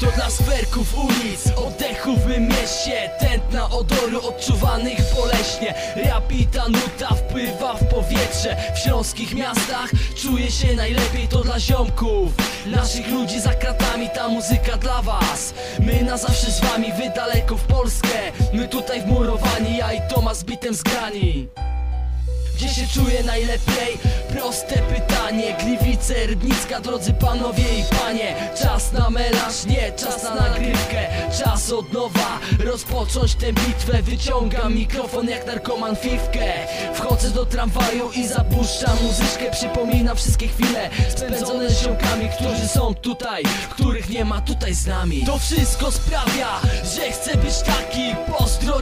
To dla sferków ulic, oddechów w mym mieście Tętna odoru odczuwanych boleśnie Rap i ta nuta wpływa w powietrze W śląskich miastach czuję się najlepiej To dla ziomków, naszych ludzi za kratami Ta muzyka dla was. My na zawsze z wami, wy daleko w Polskę My tutaj wmurowani, ja i Tomas bitem z grani gdzie się czuję najlepiej? Proste pytanie. Gliwice, Rybnicka, drodzy panowie i panie. Czas na melanż, nie czas na nagrywkę. Czas od nowa rozpocząć tę bitwę. Wyciągam mikrofon jak narkoman fifkę. Wchodzę do tramwaju i zapuszczam muzyczkę. Przypominam wszystkie chwile spędzone z ziomkami Którzy są tutaj, których nie ma tutaj z nami. To wszystko sprawia, że chcę być Pozdro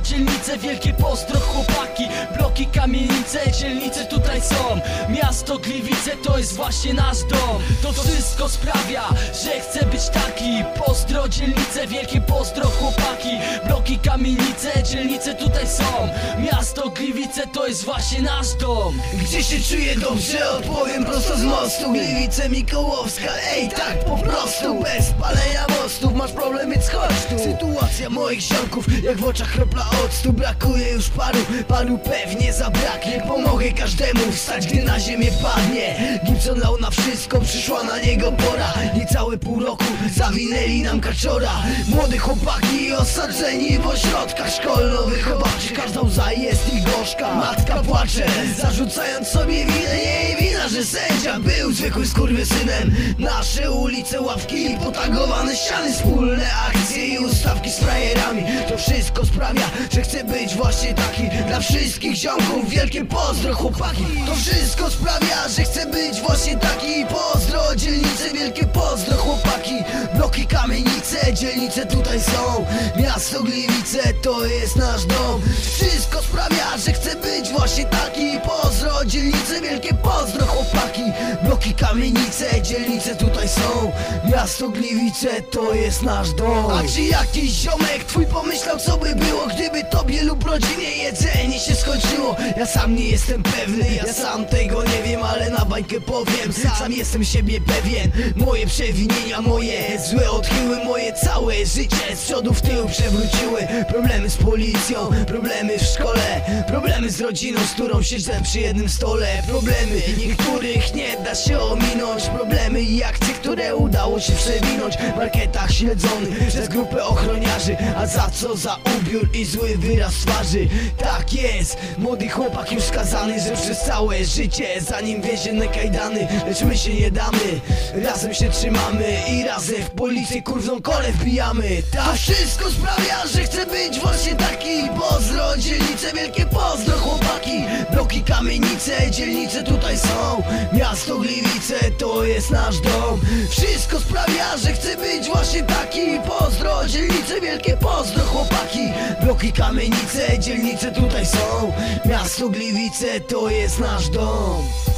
dzielnice, wielkie pozdro chłopaki Bloki, kamienice, dzielnice tutaj są. Miasto Gliwice to jest właśnie nasz dom. To wszystko sprawia, że chcę być taki. Pozdro dzielnice, wielkie pozdro chłopaki Bloki, kamienice, dzielnice tutaj są. Miasto Gliwice to jest właśnie nasz dom. Gdzie się czuję dobrze, odpowiem prosto z mostu. Gliwice Mikołowska, ej tak po prostu. Bez palenia mostów, masz problem więc chodź tu. Sytuacja moich ziomków, jak w oczach kropla octu Brakuje już paru, paru pewnie zabraknie. Pomogę każdemu wstać, gdy na ziemię padnie. Gibson lał na wszystko, przyszła na niego pora. Niecałe pół roku zawinęli nam kaczora. Młode chłopaki osadzeni w ośrodkach szkolno-wychowawczych Każda łza jest ich gorzka, matka płacze Zarzucając sobie winę, jej wina, że sędzia był zwykłym skurwysynem. Nasze ulice, ławki i potagowane ściany. Wspólne akcje i ustawki z frajerami. To wszystko sprawia, że chcę być właśnie taki. Dla wszystkich ziomków wielkie pozdro chłopaki. To wszystko sprawia, że chcę być właśnie taki. Pozdro dzielnice, wielkie pozdro chłopaki. Bloki, kamienice, dzielnice tutaj są. Miasto Gliwice to jest nasz dom. Wszystko sprawia, że chcę być właśnie taki. Pozdro dzielnice, wielkie pozdro chłopaki. Bloki, kamienice, dzielnice tutaj są. Miasto Gliwice to jest nasz dom. A czy jakiś ziomek twój pomyślał co by było Gdyby tobie lub rodzinie jedzenie się skończyło? Ja sam nie jestem pewny, ja sam tego nie wiem Ale na bańkę powiem, sam jestem siebie pewien. Moje przewinienia, moje złe odchyły Moje całe życie z przodu w tył przewróciły. Problemy z policją, problemy w szkole Problemy z rodziną, z którą siedzę przy jednym stole. Problemy niektórych nie da się ominąć Problemy i akcje, które udało się przewinąć W marketach śledzonych przez grupę ochroniarzy. A za co? Za ubiór i zły wyraz twarzy. Tak jest, młody chłopak już skazany Że przez całe życie za nim więzienne kajdany Lecz my się nie damy, razem się trzymamy I razem w policję kurwną kole wbijamy. Tak to wszystko sprawia, że chcę być właśnie taki Pozdro, dzielnice, wielkie pozdro chłopaki. Bloki, kamienice, dzielnice tutaj są Miasto Gliwice to jest nasz dom. Wszystko sprawia, że chcę być właśnie taki Pozdro, dzielnice, wielkie pozdro chłopaki. Bloki, kamienice, dzielnice tutaj są Miasto Gliwice to jest nasz dom